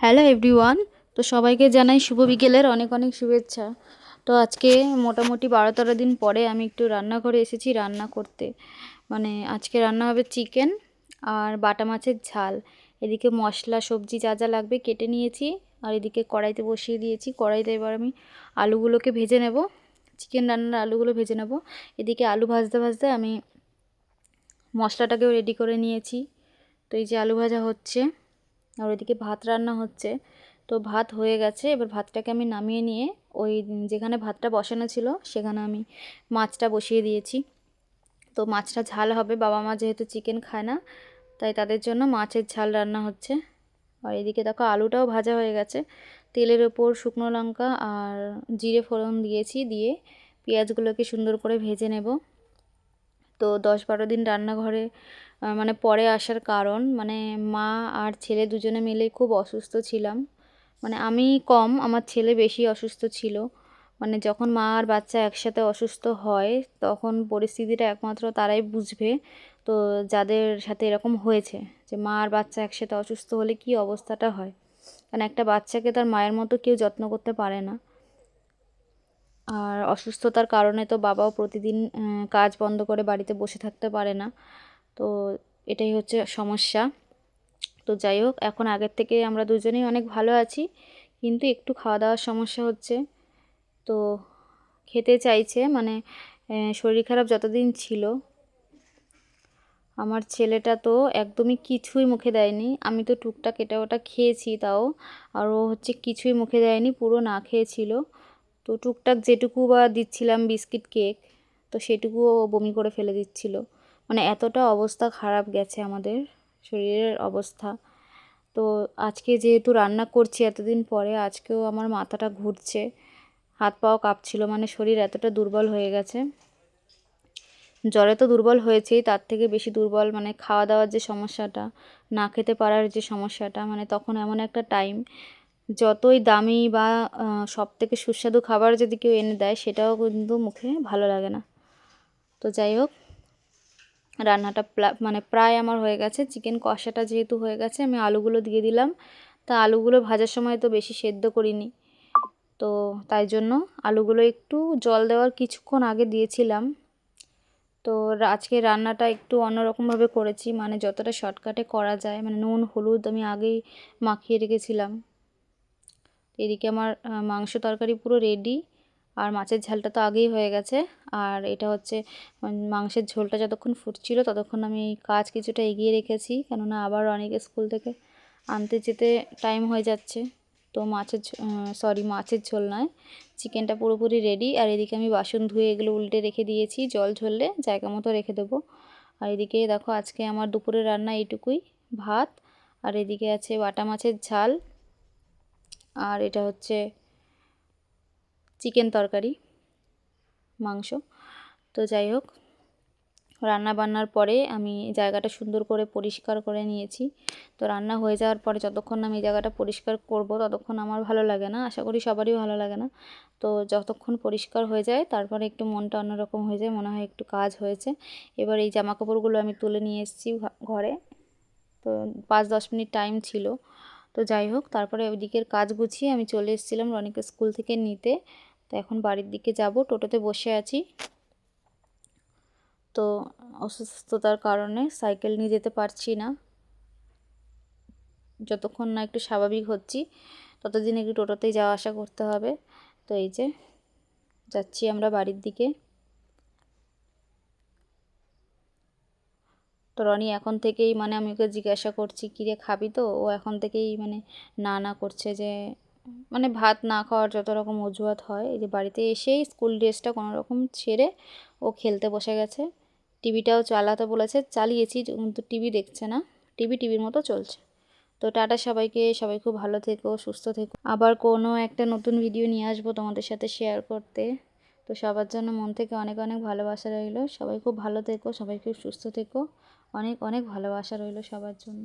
Hello everyone, তো সবাইকে জানাই শুভ বিকেলের অনেক অনেক শুভেচ্ছা। তো আজকে মোটামুটি বারো তেরো দিন পরে আমি একটু রান্নাঘরে এসেছি রান্না করতে। মানে আজকে রান্না হবে চিকেন আর বাটা মাছের ঝাল। এদিকে মশলা, সবজি যা যা লাগবে কেটে নিয়েছি আর এদিকে কড়াইতে বসিয়ে দিয়েছি। কড়াইতে এবার আমি আলুগুলোকে ভেজে নেব। চিকেন রান্নার আলুগুলো ভেজে নেব। এদিকে আলু ভাজতে ভাজতে আমি মশলাটাকেও রেডি করে নিয়েছি। তো এই যে আলু ভাজা হচ্ছে। আর ওইদিকে ভাত রান্না হচ্ছে। তো ভাত হয়ে গেছে, এবার ভাতটাকে আমি নামিয়ে নিয়ে ওই যেখানে ভাতটা বসানো ছিল, সেখানে আমি মাছটা বসিয়ে দিয়েছি। তো মাছটা ঝাল হবে, বাবা মা যেহেতু চিকেন খায় না, তাই তাদের জন্য মাছের ঝাল রান্না হচ্ছে। আর এদিকে দেখো আলুটাও ভাজা হয়ে গেছে। তেলের ওপর শুকনো লঙ্কা আর জিরে ফোড়ন দিয়েছি, দিয়ে পেঁয়াজগুলোকে সুন্দর করে ভেজে নেব। তো দশ বারো দিন রান্নাঘরে মানে পরে আসার কারণ মানে মা আর ছেলে দুজনে মিলেই খুব অসুস্থ ছিলাম। মানে আমি কম, আমার ছেলে বেশি অসুস্থ ছিল। মানে যখন মা আর বাচ্চা একসাথে অসুস্থ হয়, তখন পরিস্থিতিটা একমাত্র তারাই বুঝবে। তো যাদের সাথে এরকম হয়েছে যে মা আর বাচ্চা একসাথে অসুস্থ হলে কি অবস্থাটা হয়? কারণ একটা বাচ্চাকে তার মায়ের মতো কেউ যত্ন করতে পারে না। আর অসুস্থতার কারণে তো বাবাও প্রতিদিন কাজ বন্ধ করে বাড়িতে বসে থাকতে পারে না। তো এটাই হচ্ছে সমস্যা। তো যাই হোক, এখন আগের থেকে আমরা দুজনেই অনেক ভালো আছি, কিন্তু একটু খাওয়া দাওয়ার সমস্যা হচ্ছে। তো খেতে চাইছে মানে শরীর খারাপ যতদিন ছিল। আমার ছেলেটা তো একদমই কিছুই মুখে দেয়নি। আমি তো টুকটাক এটা ওটা খেয়েছি তাও, আর ও হচ্ছে কিছুই মুখে দেয়নি, পুরো না খেয়েছিল। তো টুকটাক যেটুকু বা দিচ্ছিলাম বিস্কিট কেক, তো সেটুকুও বমি করে ফেলে দিচ্ছিল। মানে এতটা অবস্থা খারাপ গেছে আমাদের শরীরের অবস্থা। তো আজকে যেহেতু রান্না করছি এতদিন পরে, আজকেও আমার মাথাটা ঘুরছে, হাত পাও কাঁপছিল মানে শরীর এতটা দুর্বল হয়ে গেছে। জ্বরে তো দুর্বল হয়েছেই, তার থেকে বেশি দুর্বল মানে খাওয়া দাওয়ার যে সমস্যাটা, না খেতে পারার যে সমস্যাটা মানে তখন এমন একটা টাইম যতই দামি বা সব থেকে সুস্বাদু খাবার যদি কেউ এনে দেয়, সেটাও কিন্তু মুখে ভালো লাগে না। তো যাই হোক রান্নাটা মানে প্রায় আমার হয়ে গেছে। চিকেন কষাটা যেহেতু হয়ে গেছে, আমি আলুগুলো দিয়ে দিলাম। তা আলুগুলো ভাজার সময় তো বেশি সেদ্ধ করিনি। তো তাই জন্য আলুগুলো একটু জল দেওয়ার কিছুক্ষণ আগে দিয়েছিলাম। তো আজকে রান্নাটা একটু অন্যরকমভাবে করেছি মানে যতটা শর্টকাটে করা যায়। মানে নুন, হলুদ আমি আগেই মাখিয়ে রেখেছিলাম। এদিকে আমার মাংস তরকারি পুরো রেডি আর মাছের ঝালটা তো আগেই হয়ে গেছে। আর এটা হচ্ছে মাংসের ঝোলটা যতক্ষণ ফুটছিল ততক্ষণ আমি কাজ কিছুটা এগিয়ে রেখেছি। কেননা আবার অনেকে স্কুল থেকে আনতে যেতে টাইম হয়ে যাচ্ছে। তো মাছের সরি, মাছের ঝোল নয়, চিকেনটা পুরোপুরি রেডি। আর এদিকে আমি বাসন ধুয়ে এগুলো উল্টে রেখে দিয়েছি, জল ঝরলে জায়গা মতো রেখে দেবো। আর এদিকে দেখো আজকে আমার দুপুরের রান্না এইটুকুই, ভাত। আর এদিকে আছে বাটা মাছের ঝাল। আর এটা হচ্ছে চিকেন তরকারি, মাংস। তো যাই হোক, রান্না বান্নার পরে আমি জায়গাটা সুন্দর করে পরিষ্কার করে নিয়েছি। তো রান্না হয়ে যাওয়ার পরে যতক্ষণ আমি জায়গাটা পরিষ্কার করব, ততক্ষণ আমার ভালো লাগে না। আশা করি সবারই ভালো লাগে না। তো যতক্ষণ পরিষ্কার হয়ে যায়, তারপরে একটু মনটা অন্যরকম হয়ে যায়, মনে হয় একটু কাজ হয়েছে। এবার এই জামা কাপড়গুলো আমি তুলে নিয়ে এসেছি ঘরে। তো পাঁচ দশ মিনিট টাইম ছিল। তো যাই হোক, তারপরে ওইদিকের কাজ গুছিয়ে আমি চলে এসেছিলাম রনিকে স্কুল থেকে নিতে। তো এখন বাড়ির দিকে যাব, টোটোতে বসে আছি। তো অসুস্থতার কারণে সাইকেল নিয়ে যেতে পারছি না। যতক্ষণ না একটু স্বাভাবিক হচ্ছি, ততদিন একটু টোটোতেই যাওয়া আসা করতে হবে। তো এই যে, যাচ্ছি আমরা বাড়ির দিকে। তো রনি এখন থেকেই মানে আমি ওকে জিজ্ঞাসা করছি, কিরে, খাবি তো? ও এখন থেকেই মানে না না করছে যে মানে ভাত না খাওয়ার যত রকম অজুহাত হয়, এই যে বাড়িতে এসেই স্কুল ড্রেসটা কোনো রকম ছেড়ে ও খেলতে বসে গেছে। টিভিটাও চালাতে বলেছে, চালিয়েছি, কিন্তু টিভি দেখছে না, টিভি টিভির মতো চলছে। তো টাটা সবাইকে, সবাই খুব ভালো থেকো, সুস্থ থেকো। আবার কোনো একটা নতুন ভিডিও নিয়ে আসব তোমাদের সাথে শেয়ার করতে। তো সবার জন্য মন থেকে অনেক অনেক ভালোবাসা রইল। সবাই খুব ভালো থেকো, সবাই খুব সুস্থ থেকো। অনেক অনেক ভালোবাসা রইল সবার জন্য।